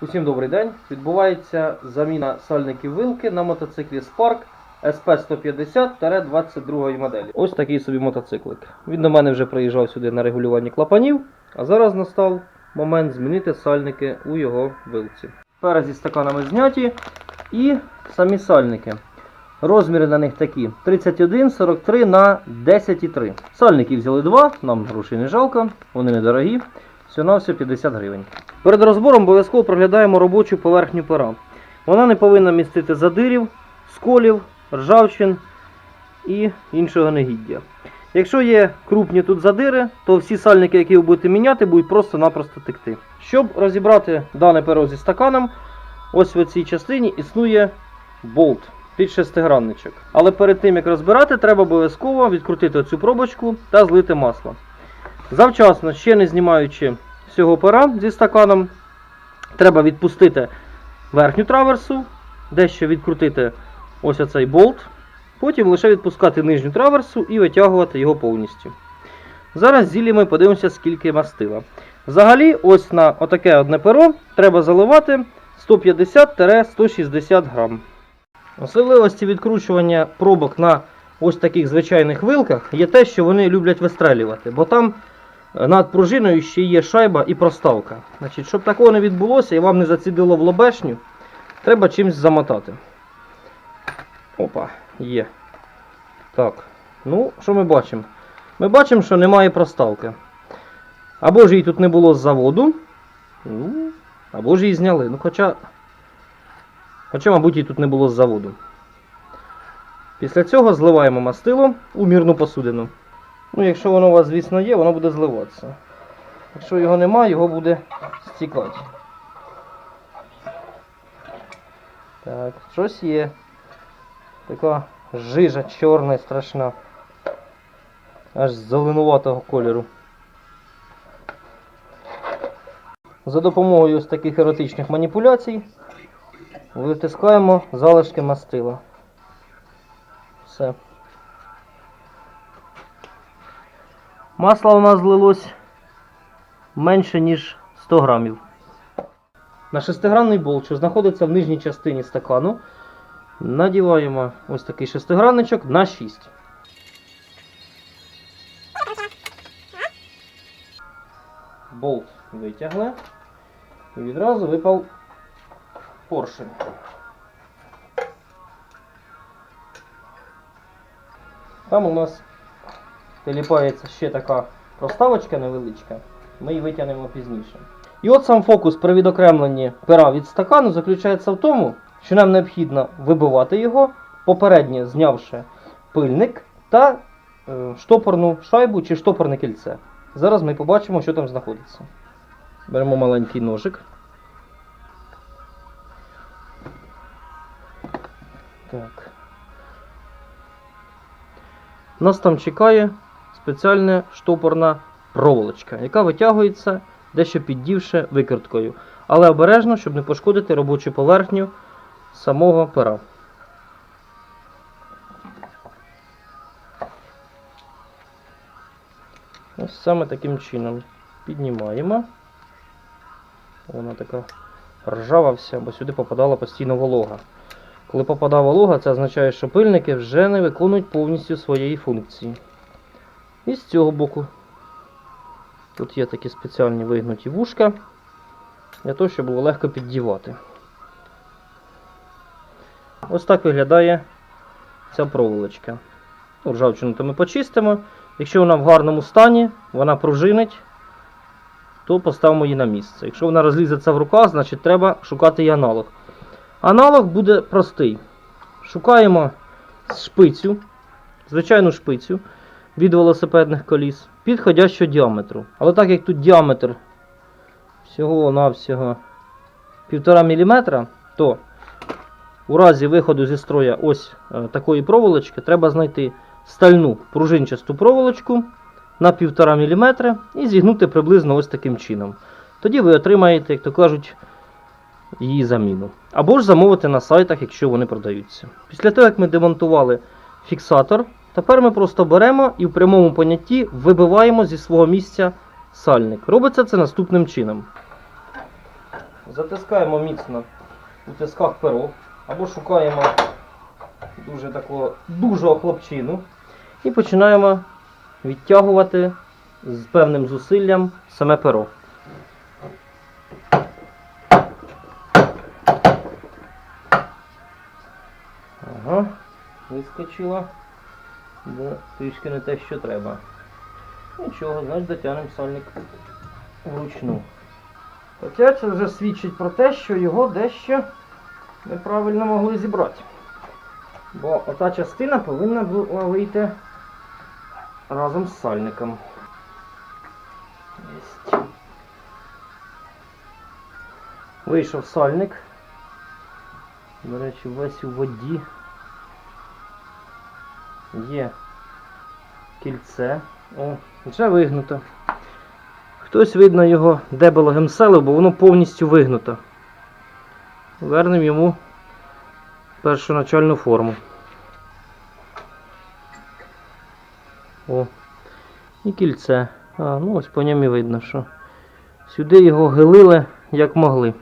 Усім добрий день. Відбувається заміна сальників вилки на мотоциклі Spark SP150-22 моделі. Ось такий собі мотоциклик. Він до мене вже приїжджав сюди на регулювання клапанів, а зараз настав момент змінити сальники у його вилці. Пера зі стаканами зняті і самі сальники. Розміри на них такі 31, 43 на 10,3. Сальників взяли два, нам грошей не жалко, вони недорогі. На все 50 гривень. Перед розбором обов'язково проглядаємо робочу поверхню пера. Вона не повинна містити задирів, сколів, ржавчин і іншого негіддя. Якщо є крупні тут задири, то всі сальники, які ви будете міняти, будуть просто-напросто текти. Щоб розібрати дане перо зі стаканом, ось в цій частині існує болт під шестигранничок. Але перед тим як розбирати, треба обов'язково відкрутити оцю пробочку та злити масло. Завчасно, ще не знімаючи всього пера зі стаканом, треба відпустити верхню траверсу, дещо відкрутити ось оцей болт, потім лише відпускати нижню траверсу і витягувати його повністю. Зараз зіліємо і подивимося, скільки мастила. Взагалі, ось на отаке одне перо треба заливати 150-160 грам. Особливості відкручування пробок на ось таких звичайних вилках є те, що вони люблять вистрелювати, бо там над пружиною ще є шайба і проставка. Значить, щоб такого не відбулося і вам не зацідило в лобешню, треба чимось замотати. Опа, є. Так. Ну, що ми бачимо? Ми бачимо, що немає проставки. Або ж її тут не було з заводу, ну, або ж її зняли. Ну, хоча. Хоча, мабуть, її тут не було з заводу. Після цього зливаємо мастило у мірну посудину. Ну, якщо воно у вас, звісно, є, воно буде зливатися. Якщо його немає, його буде стікати. Так, щось є. Така жижа чорна і страшна. Аж зеленуватого кольору. За допомогою ось таких еротичних маніпуляцій витискаємо залишки мастила. Все. Масла у нас злилось менше, ніж 100 грамів. На шестигранний болт, що знаходиться в нижній частині стакану, надіваємо ось такий шестигранничок на 6. Болт витягли і відразу випав поршень. Там у нас теліпається ще така проставочка невеличка, ми її витягнемо пізніше. І от сам фокус при відокремленні пера від стакану заключається в тому, що нам необхідно вибивати його, попередньо знявши пильник та е, штопорну шайбу чи штопорне кільце. Зараз ми побачимо, що там знаходиться. Беремо маленький ножик. Так. Нас там чекає спеціальна штопорна проволочка, яка витягується дещо піддівши викруткою. Але обережно, щоб не пошкодити робочу поверхню самого пера. Ось саме таким чином піднімаємо. Вона така ржава вся, бо сюди попадала постійно волога. Коли попадає волога, це означає, що пильники вже не виконують повністю своєї функції. І з цього боку тут є такі спеціальні вигнуті вушка, для того, щоб було легко піддівати. Ось так виглядає ця проволочка. Ну, Ржавчину то ми почистимо. Якщо вона в гарному стані, вона пружинить, то поставимо її на місце. Якщо вона розлізеться в руках, значить треба шукати її аналог. Аналог буде простий. Шукаємо шпицю, звичайну шпицю від велосипедних коліс, підходящого діаметру. Але так як тут діаметр всього-навсього 1,5 мм, то у разі виходу зі строя ось е, такої проволочки треба знайти стальну пружинчасту проволочку на 1,5 мм і зігнути приблизно ось таким чином. Тоді ви отримаєте, як то кажуть, її заміну. Або ж замовити на сайтах, якщо вони продаються. Після того, як ми демонтували фіксатор, тепер ми просто беремо і в прямому понятті вибиваємо зі свого місця сальник. Робиться це наступним чином. затискаємо міцно у тисках перо або шукаємо дуже такого дуже хлопчину і починаємо відтягувати з певним зусиллям саме перо. Ага, вискочила. Да, трішки не те, що треба. Нічого, значить дотягнемо сальник вручну. Хоча це вже свідчить про те, що його дещо неправильно могли зібрати. Бо ота частина повинна була вийти разом з сальником. Вийшов сальник. До речі, весь у воді. Є кільце. О, вже вигнуто. Хтось, видно, його дебело гемселив, бо воно повністю вигнуто. Вернемо йому першоначальну форму. О, і кільце. А, ну ось по ньому видно, що сюди його гилили як могли.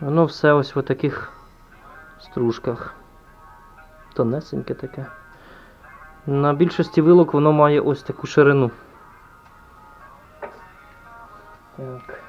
Воно все ось в таких стружках. Тонесеньке таке. На більшості вилок воно має ось таку ширину. Так.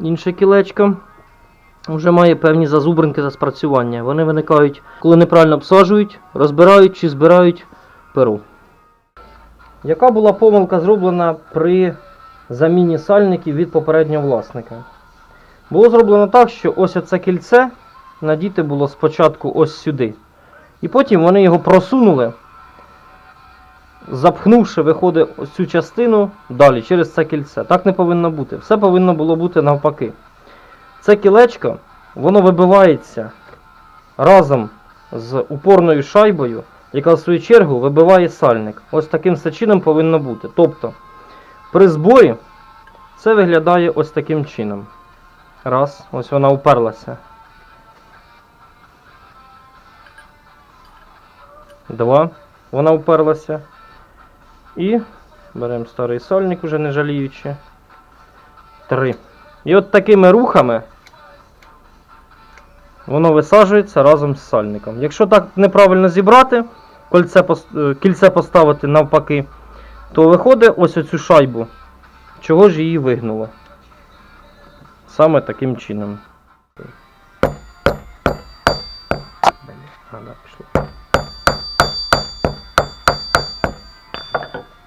Інше кілечко вже має певні зазубринки за спрацювання. Вони виникають, коли неправильно обсаджують, розбирають чи збирають перу. Яка була помилка зроблена при заміні сальників від попереднього власника? Було зроблено так, що ось це кільце надіти було спочатку ось сюди. І потім вони його просунули, запхнувши, виходить, ось цю частину далі через це кільце. Так не повинно бути. Все повинно було бути навпаки. Це кілечко, воно вибивається разом з упорною шайбою, яка в свою чергу вибиває сальник. Ось таким чином повинно бути. Тобто, при зборі це виглядає ось таким чином. Раз, ось вона уперлася. Два. Вона уперлася. І беремо старий сольник, уже не жаліючи. Три. І от такими рухами воно висаджується разом з сальником. Якщо так неправильно зібрати, кольце, е, кільце поставити навпаки, то виходить ось оцю шайбу. Чого ж її вигнуло? Саме таким чином. А, да, пішло.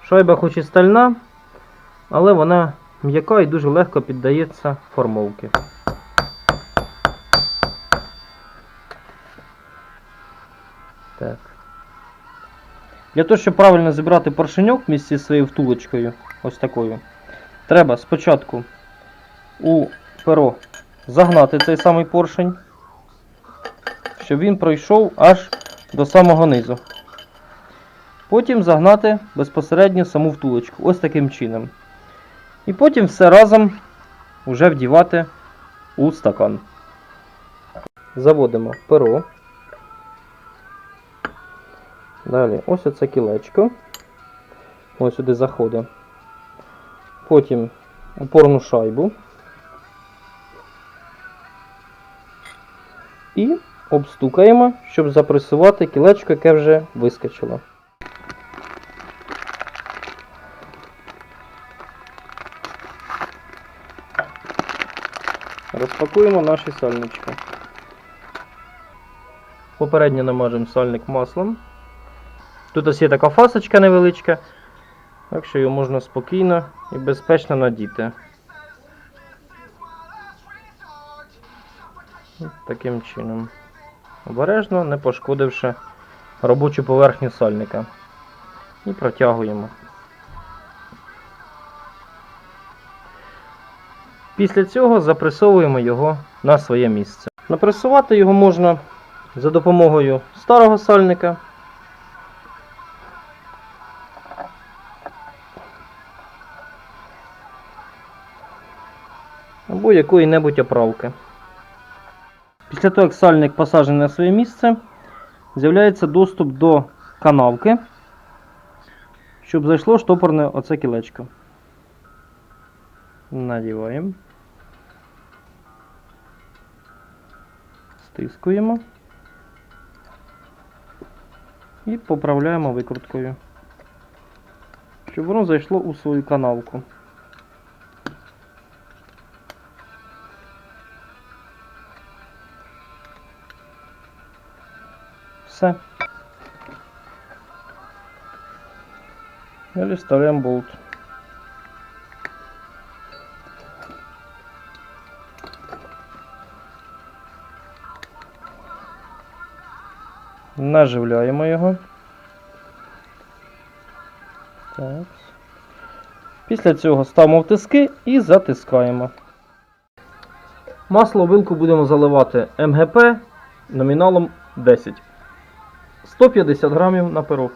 Шайба хоч і стальна, але вона м'яка і дуже легко піддається формовки. Так. Для того, щоб правильно зібрати поршеньок в місці зі своєю втулочкою, ось такою, треба спочатку у перо загнати цей самий поршень, щоб він пройшов аж до самого низу. Потім загнати безпосередньо саму втулочку. Ось таким чином. І потім все разом вже вдівати у стакан. Заводимо перо. Далі ось оце кілечко. Ось сюди заходить. Потім опорну шайбу. І обстукаємо, щоб запресувати кілечко, яке вже вискочило. Розпакуємо наші сальнички. Попередньо намажемо сальник маслом. Тут ось є така фасочка невеличка, так що його можна спокійно і безпечно надіти. Таким чином. Обережно, не пошкодивши робочу поверхню сальника. І протягуємо. Після цього запресовуємо його на своє місце. Напресувати його можна за допомогою старого сальника. Або якої-небудь оправки. Після того, як сальник посаджений на своє місце, з'являється доступ до канавки, щоб зайшло штопорне оце кілечко. Надіваємо. Стискуємо. І поправляємо викруткою. Щоб воно зайшло у свою канавку. Все. Далі вставляємо болт. Наживляємо його. Так. Після цього ставимо в тиски і затискаємо. Масло вилку будемо заливати МГП номіналом 10. 150 грамів на перо.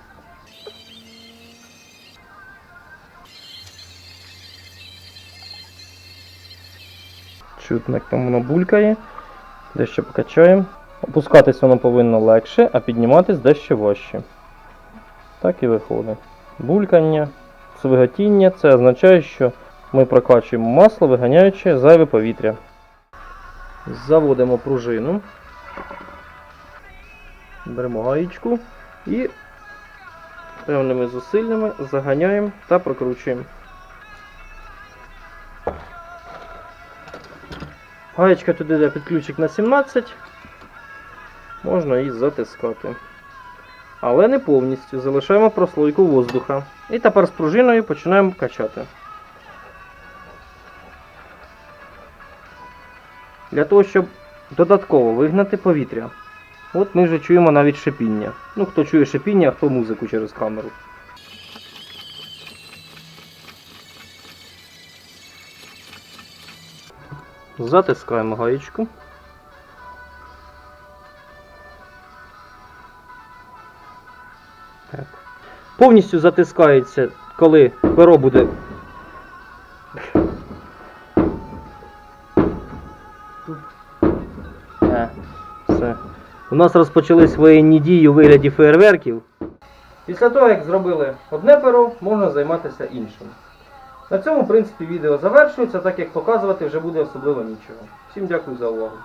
Чутно, як там воно булькає. Дещо покачаємо. Опускатись воно повинно легше, а підніматись дещо важче. Так і виходить. Булькання, свиготіння це означає, що ми прокачуємо масло, виганяючи зайве повітря. Заводимо пружину. Беремо гаєчку і певними зусиллями заганяємо та прокручуємо. Гаєчка туди йде під ключик на 17. Можна її затискати. Але не повністю. Залишаємо прослойку воздуха. І тепер з пружиною починаємо качати. Для того, щоб додатково вигнати повітря. От ми вже чуємо навіть шипіння. Ну, хто чує шипіння, а хто музику через камеру. Затискаємо гаєчку. Повністю затискається, коли перо буде. Е. У нас розпочались воєнні дії у вигляді фейерверків. Після того, як зробили одне перо, можна займатися іншим. На цьому, в принципі, відео завершується, так як показувати вже буде особливо нічого. Всім дякую за увагу.